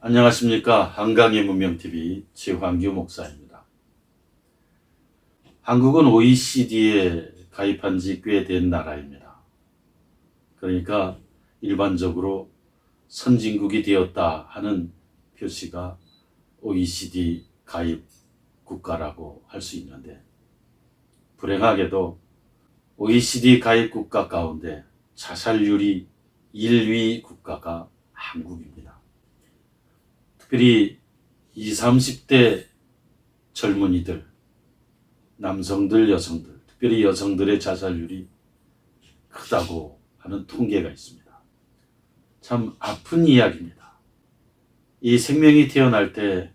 안녕하십니까. 한강의 문명TV 최환규 목사입니다. 한국은 OECD에 가입한 지 꽤 된 나라입니다. 그러니까 일반적으로 선진국이 되었다 하는 표시가 OECD 가입 국가라고 할 수 있는데, 불행하게도 OECD 가입 국가 가운데 자살률이 1위 국가가 한국입니다. 특별히 20, 30대 젊은이들, 남성들, 여성들, 특별히 여성들의 자살률이 크다고 하는 통계가 있습니다. 참 아픈 이야기입니다. 이 생명이 태어날 때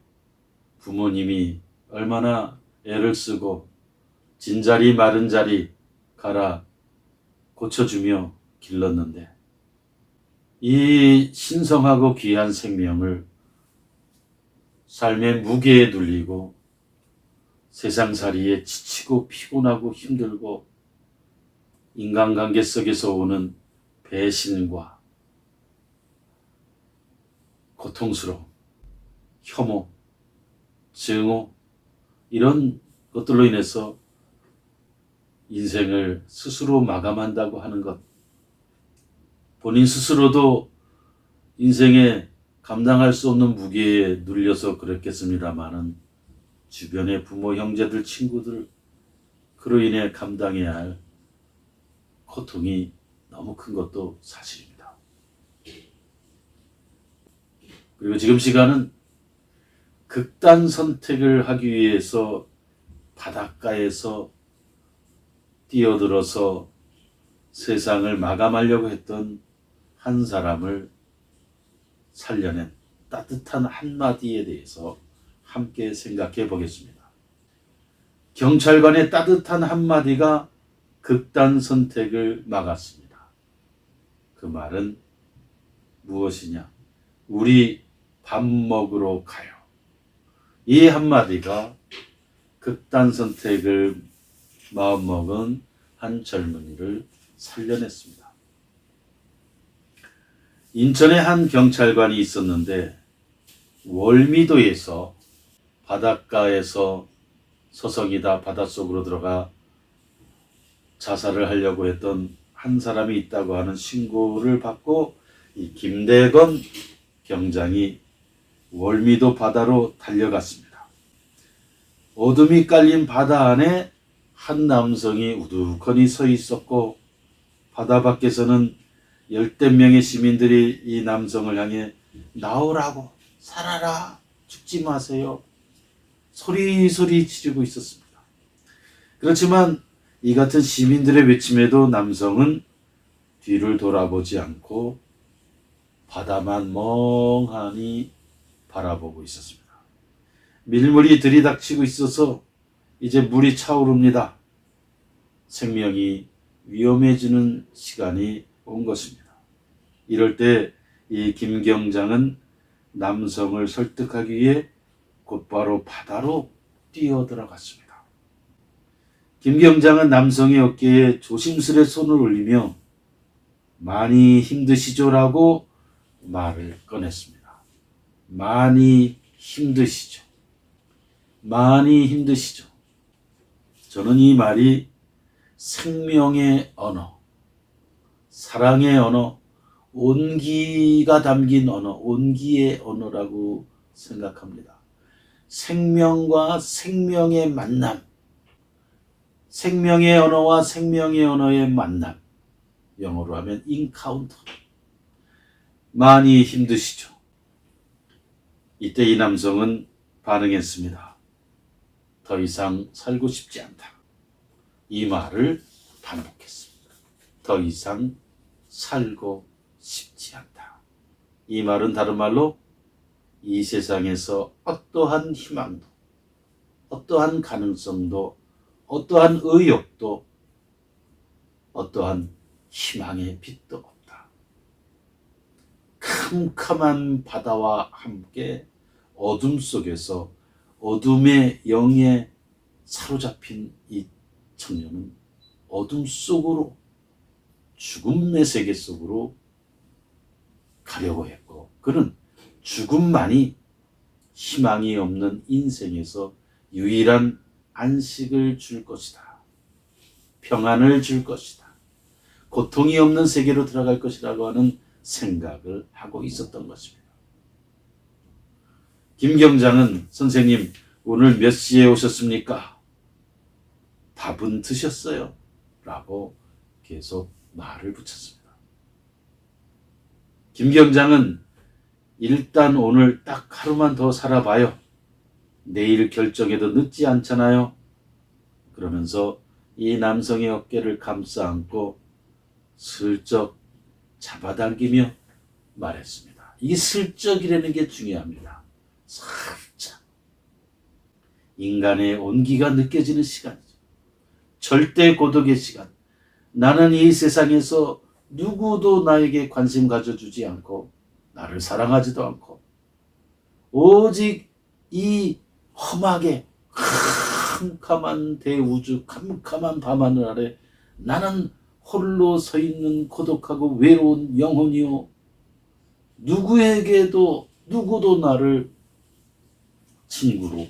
부모님이 얼마나 애를 쓰고 진자리 마른 자리 갈아 고쳐주며 길렀는데 이 신성하고 귀한 생명을 삶의 무게에 눌리고 세상살이에 지치고 피곤하고 힘들고 인간관계 속에서 오는 배신과 고통스러움, 혐오, 증오 이런 것들로 인해서 인생을 스스로 마감한다고 하는 것 본인 스스로도 인생에 감당할 수 없는 무게에 눌려서 그랬겠습니다마는 주변의 부모, 형제들, 친구들 그로 인해 감당해야 할 고통이 너무 큰 것도 사실입니다. 그리고 지금 시간은 극단 선택을 하기 위해서 바닷가에서 뛰어들어서 세상을 마감하려고 했던 한 사람을 살려낸 따뜻한 한마디에 대해서 함께 생각해 보겠습니다. 경찰관의 따뜻한 한마디가 극단 선택을 막았습니다. 그 말은 무엇이냐? 우리 밥 먹으러 가요. 이 한마디가 극단 선택을 마음먹은 한 젊은이를 살려냈습니다. 인천에 한 경찰관이 있었는데 월미도에서 바닷가에서 서성이다 바닷속으로 들어가 자살을 하려고 했던 한 사람이 있다고 하는 신고를 받고 이 김대건 경장이 월미도 바다로 달려갔습니다. 어둠이 깔린 바다 안에 한 남성이 우두커니 서 있었고 바다 밖에서는 열댓 명의 시민들이 이 남성을 향해 나오라고 살아라 죽지 마세요 소리소리 지르고 있었습니다. 그렇지만 이 같은 시민들의 외침에도 남성은 뒤를 돌아보지 않고 바다만 멍하니 바라보고 있었습니다. 밀물이 들이닥치고 있어서 이제 물이 차오릅니다. 생명이 위험해지는 시간이 온 것입니다. 이럴 때 이 김경장은 남성을 설득하기 위해 곧바로 바다로 뛰어 들어갔습니다. 김경장은 남성의 어깨에 조심스레 손을 올리며 많이 힘드시죠라고 말을 꺼냈습니다. 많이 힘드시죠. 많이 힘드시죠. 저는 이 말이 생명의 언어, 사랑의 언어, 온기가 담긴 언어, 온기의 언어라고 생각합니다. 생명과 생명의 만남, 생명의 언어와 생명의 언어의 만남, 영어로 하면 인카운터. 많이 힘드시죠? 이때 이 남성은 반응했습니다. 더 이상 살고 싶지 않다. 이 말을 반복했습니다. 더 이상 살고 싶지 않다. 이 말은 다른 말로 이 세상에서 어떠한 희망도, 어떠한 가능성도, 어떠한 의욕도, 어떠한 희망의 빛도 없다. 캄캄한 바다와 함께 어둠 속에서 어둠의 영에 사로잡힌 이 청년은 어둠 속으로 죽음의 세계 속으로 가려고 했고 그는 죽음만이 희망이 없는 인생에서 유일한 안식을 줄 것이다. 평안을 줄 것이다. 고통이 없는 세계로 들어갈 것이라고 하는 생각을 하고 있었던 것입니다. 김경장은 선생님 오늘 몇 시에 오셨습니까? 밥은 드셨어요? 라고 계속 말을 붙였습니다. 김경장은 일단 오늘 딱 하루만 더 살아봐요. 내일 결정해도 늦지 않잖아요. 그러면서 이 남성의 어깨를 감싸 안고 슬쩍 잡아당기며 말했습니다. 이 슬쩍이라는 게 중요합니다. 살짝. 인간의 온기가 느껴지는 시간이죠. 절대 고독의 시간. 나는 이 세상에서 누구도 나에게 관심 가져주지 않고 나를 사랑하지도 않고 오직 이 험하게 캄캄한 대우주 캄캄한 밤하늘 아래 나는 홀로 서 있는 고독하고 외로운 영혼이요 누구에게도 누구도 나를 친구로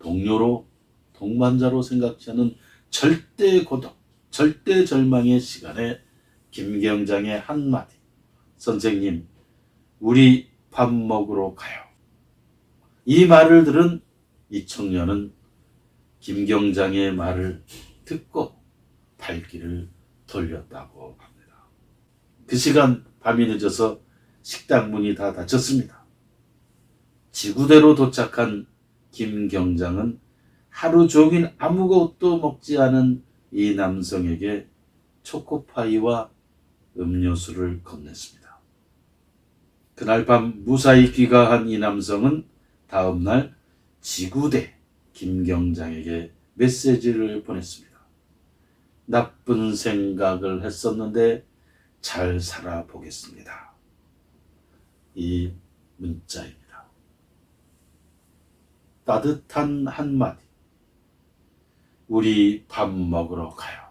동료로 동반자로 생각지 않는 절대 고독 절대 절망의 시간에 김경장의 한마디 선생님 우리 밥 먹으러 가요 이 말을 들은 이 청년은 김경장의 말을 듣고 발길을 돌렸다고 합니다. 그 시간 밤이 늦어서 식당 문이 다 닫혔습니다. 지구대로 도착한 김경장은 하루 종일 아무것도 먹지 않은 이 남성에게 초코파이와 음료수를 건넸습니다. 그날 밤 무사히 귀가한 이 남성은 다음날 지구대 김경장에게 메시지를 보냈습니다. 나쁜 생각을 했었는데 잘 살아보겠습니다. 이 문자입니다. 따뜻한 한마디. 우리 밥 먹으러 가요.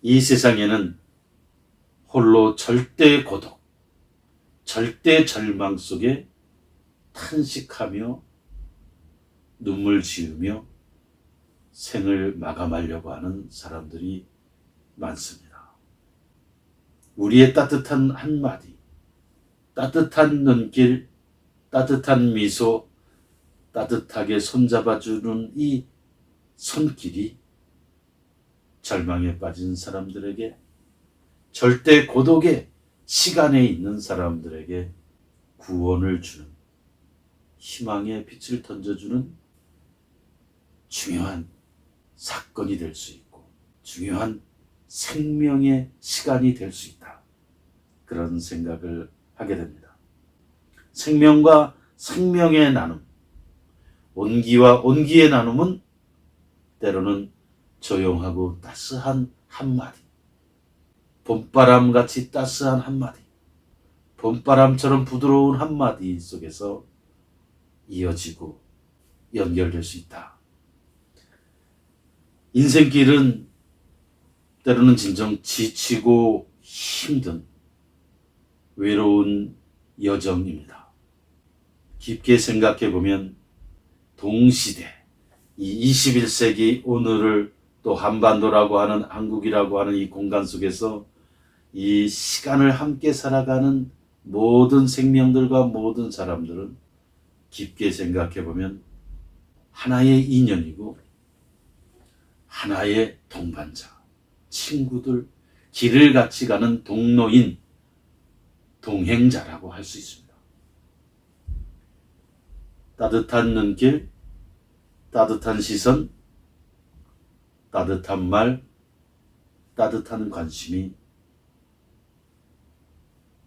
이 세상에는 홀로 절대 고독, 절대 절망 속에 탄식하며 눈물 지으며 생을 마감하려고 하는 사람들이 많습니다. 우리의 따뜻한 한마디, 따뜻한 눈길, 따뜻한 미소, 따뜻하게 손잡아주는 이 손길이 절망에 빠진 사람들에게 절대 고독의 시간에 있는 사람들에게 구원을 주는 희망의 빛을 던져주는 중요한 사건이 될 수 있고 중요한 생명의 시간이 될 수 있다. 그런 생각을 하게 됩니다. 생명과 생명의 나눔, 온기와 온기의 나눔은 때로는 조용하고 따스한 한마디, 봄바람 같이 따스한 한마디, 봄바람처럼 부드러운 한마디 속에서 이어지고 연결될 수 있다. 인생길은 때로는 진정 지치고 힘든 외로운 여정입니다. 깊게 생각해 보면 동시대, 이 21세기 오늘을 또 한반도라고 하는 한국이라고 하는 이 공간 속에서 이 시간을 함께 살아가는 모든 생명들과 모든 사람들은 깊게 생각해 보면 하나의 인연이고 하나의 동반자, 친구들, 길을 같이 가는 동로인, 동행자라고 할 수 있습니다. 따뜻한 눈길, 따뜻한 시선, 따뜻한 말, 따뜻한 관심이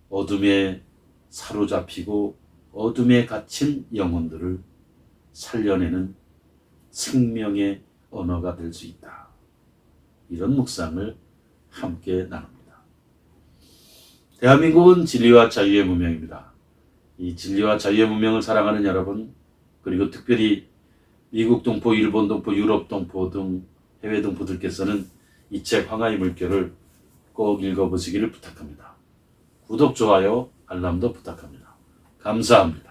어둠에 사로잡히고 어둠에 갇힌 영혼들을 살려내는 생명의 언어가 될 수 있다. 이런 묵상을 함께 나눕니다. 대한민국은 진리와 자유의 문명입니다. 이 진리와 자유의 문명을 사랑하는 여러분, 그리고 특별히 미국 동포, 일본 동포, 유럽 동포 등 해외 동포들께서는 이 책 황하의 물결을 꼭 읽어보시기를 부탁합니다. 구독, 좋아요, 알람도 부탁합니다. 감사합니다.